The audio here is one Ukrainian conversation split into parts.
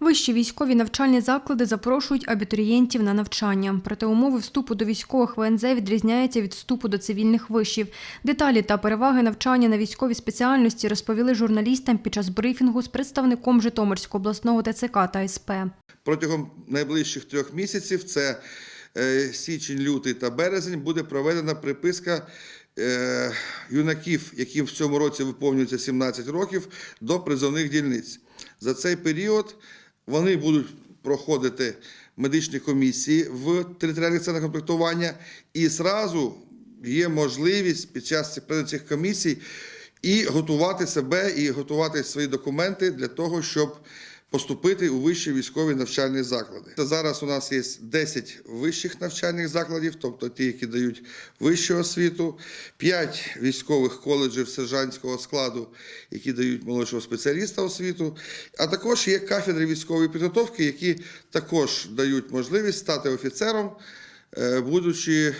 Вищі військові навчальні заклади запрошують абітурієнтів на навчання. Проте умови вступу до військових ВНЗ відрізняються від вступу до цивільних вишів. Деталі та переваги навчання на військовій спеціальності розповіли журналістам під час брифінгу з представником Житомирського обласного ТЦК та СП. Протягом найближчих трьох місяців, це е, січень, лютий та березень, буде проведена приписка е, юнаків, яким в цьому році виповнюється 17 років, до призовних дільниць. За цей період вони будуть проходити медичні комісії в територіальних центрах комплектування, і зразу є можливість під час цих- комісій і готувати себе, і готувати свої документи для того, щоб поступити у вищі військові навчальні заклади. Та Зараз у нас є 10 вищих навчальних закладів, тобто ті, які дають вищу освіту, 5 військових коледжів сержантського складу, які дають молодшого спеціаліста освіту, а також є кафедри військової підготовки, які також дають можливість стати офіцером, е, будучи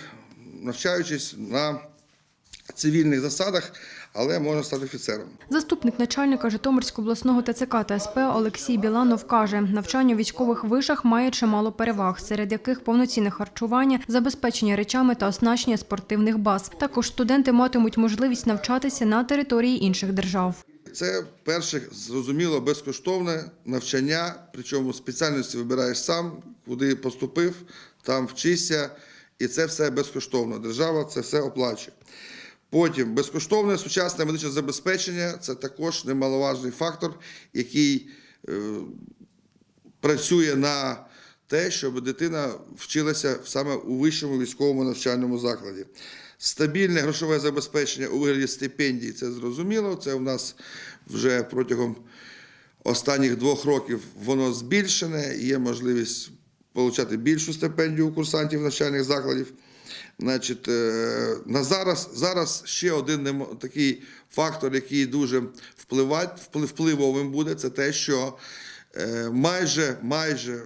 навчаючись на цивільних засадах, але можна стати офіцером. Заступник начальника Житомирського обласного ТЦК та СП Олексій Біланов каже, навчання у військових вишах має чимало переваг, серед яких повноцінне харчування, забезпечення речами та оснащення спортивних баз. Також студенти матимуть можливість навчатися на території інших держав. Це перше, зрозуміло, безкоштовне навчання, причому спеціальності вибираєш сам, куди поступив, там вчишся, і це все безкоштовно. Держава це все оплачує. Потім безкоштовне сучасне медичне забезпечення це також немаловажний фактор, який е, працює на те, щоб дитина вчилася саме у вищому військовому навчальному закладі. Стабільне грошове забезпечення у вигляді стипендій це зрозуміло. Це в нас вже протягом останніх двох років воно збільшене. Є можливість отримати більшу стипендію у курсантів навчальних закладів. Значить, е, на зараз, зараз ще один такий фактор, який дуже впливать, впливовим буде, це те, що е, майже, майже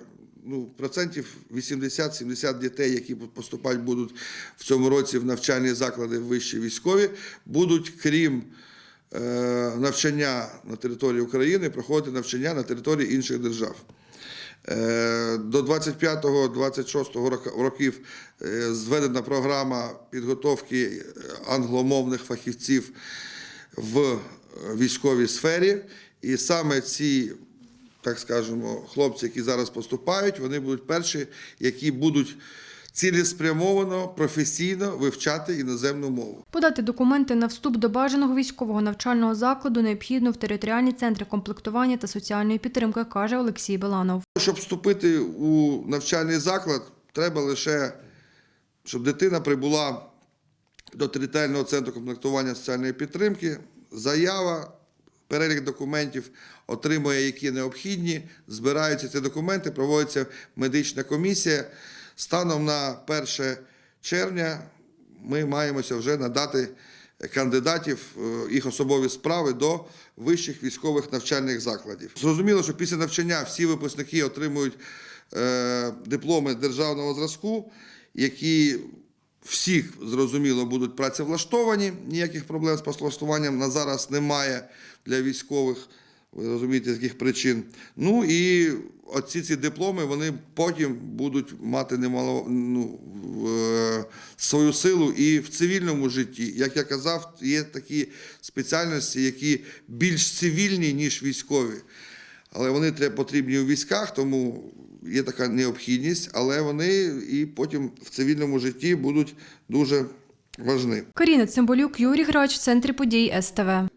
ну, процентів 80-70 дітей, які поступати будуть в цьому році в навчальні заклади вищі військові, будуть, крім е, навчання на території України, проходити навчання на території інших держав. Е, До 25-26 року- років е, зведена програма підготовки е, англомовних фахівців в військовій сфері. І саме ці, так скажемо, хлопці, які зараз поступають, вони будуть перші, які будуть цілеспрямовано, професійно вивчати іноземну мову. Подати документи на вступ до бажаного військового навчального закладу необхідно в територіальні центри комплектування та соціальної підтримки, каже Олексій Біланов. Щоб вступити у навчальний заклад, треба лише, щоб дитина прибула до територіального центру комплектування соціальної підтримки, заява, перелік документів отримує, які необхідні, збираються ці документи, проводиться медична комісія. Станом на 1 червня ми маємося вже надати кандидатів, е, їх особові справи до вищих військових навчальних закладів. Зрозуміло, що після навчання всі випускники отримують е, дипломи державного зразку, які всіх зрозуміло будуть працевлаштовані. Ніяких проблем з працевлаштуванням на зараз немає для військових. Ви розумієте, з яких причин. Ну і оці ці дипломи вони потім будуть мати немало ну, е, свою силу і в цивільному житті. Як я казав, є такі спеціальності, які більш цивільні, ніж військові. Але вони потрібні у військах, тому є така необхідність, але вони і потім в цивільному житті будуть дуже важливі. Каріна Цимбалюк, Юрій Грач центрі подій СТВ.